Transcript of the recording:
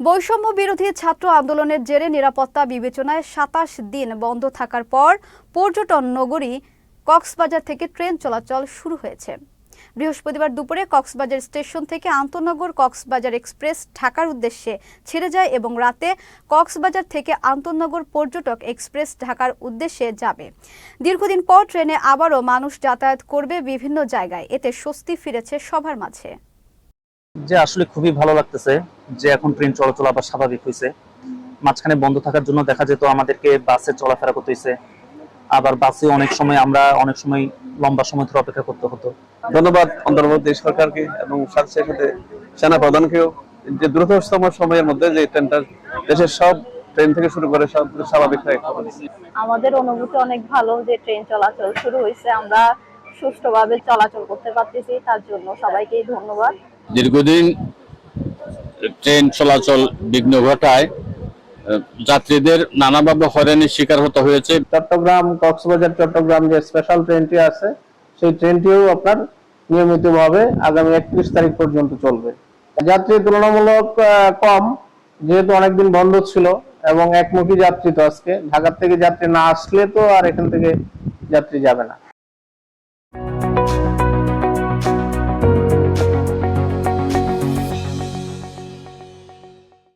বৈষম্য বিরোধী ছাত্র আন্দোলনের জেরে নিরাপত্তা বিবেচনায় সাতাশ দিন বন্ধ থাকার পর পর্যটন নগরী কক্সবাজার থেকে ট্রেন চলাচল শুরু হয়েছে। বৃহস্পতিবার দুপুরে কক্সবাজার স্টেশন থেকে আন্তনগর কক্সবাজার এক্সপ্রেস ঢাকার উদ্দেশ্যে ছেড়ে যায় এবং রাতে কক্সবাজার থেকে আন্তনগর পর্যটক এক্সপ্রেস ঢাকার উদ্দেশ্যে যাবে। দীর্ঘদিন পর ট্রেনে আবারও মানুষ যাতায়াত করবে বিভিন্ন জায়গায়। এতে স্বস্তি ফিরেছে সবার মাঝে। যে আসলে খুবই ভালো লাগতেছে যে এখন ট্রেন চলাচল আবার স্বাভাবিক হয়েছে মাঝখানে বন্ধ থাকার জন্য দেখা যেত আমাদেরকে বাসে চলাফেরা করতে হয়েছে আবার বাসে অনেক সময় আমরা অনেক সময় লম্বা সময় ধরে অপেক্ষা করতে হতো। ধন্যবাদ অন্তর্বর্তী সরকারকে এবং সাথে সাথে সেনা প্রধানকেও যে দ্রুততম সময়ের মধ্যে যে ট্রেনটা দেশের সব ট্রেন থেকে শুরু করে সব স্বাভাবিক হয়ে আমাদের অনুভূতি অনেক ভালো যে ট্রেন চলাচল শুরু হয়েছে আমরা সুষ্ঠুভাবে চলাচল করতে পারতেছি তার জন্য সবাইকেই ধন্যবাদ। দীর্ঘদিন ট্রেন চলাচল বিঘ্ন ঘটায় যাত্রীদের নানাভাবে হয়রানির শিকার হতে হয়েছে। চট্টগ্রাম, কক্সবাজার, চট্টগ্রাম যে স্পেশাল ট্রেনটি আছে, সেই ট্রেনটিও আপনার নিয়মিতভাবে আগামী একত্রিশ তারিখ পর্যন্ত চলবে। যাত্রী তুলনামূলক কম, যেহেতু অনেকদিন বন্ধ ছিল এবং একমুখী যাত্রী তো আজকে। ঢাকার থেকে যাত্রী না আসলে তো আর এখান থেকে যাত্রী যাবে না।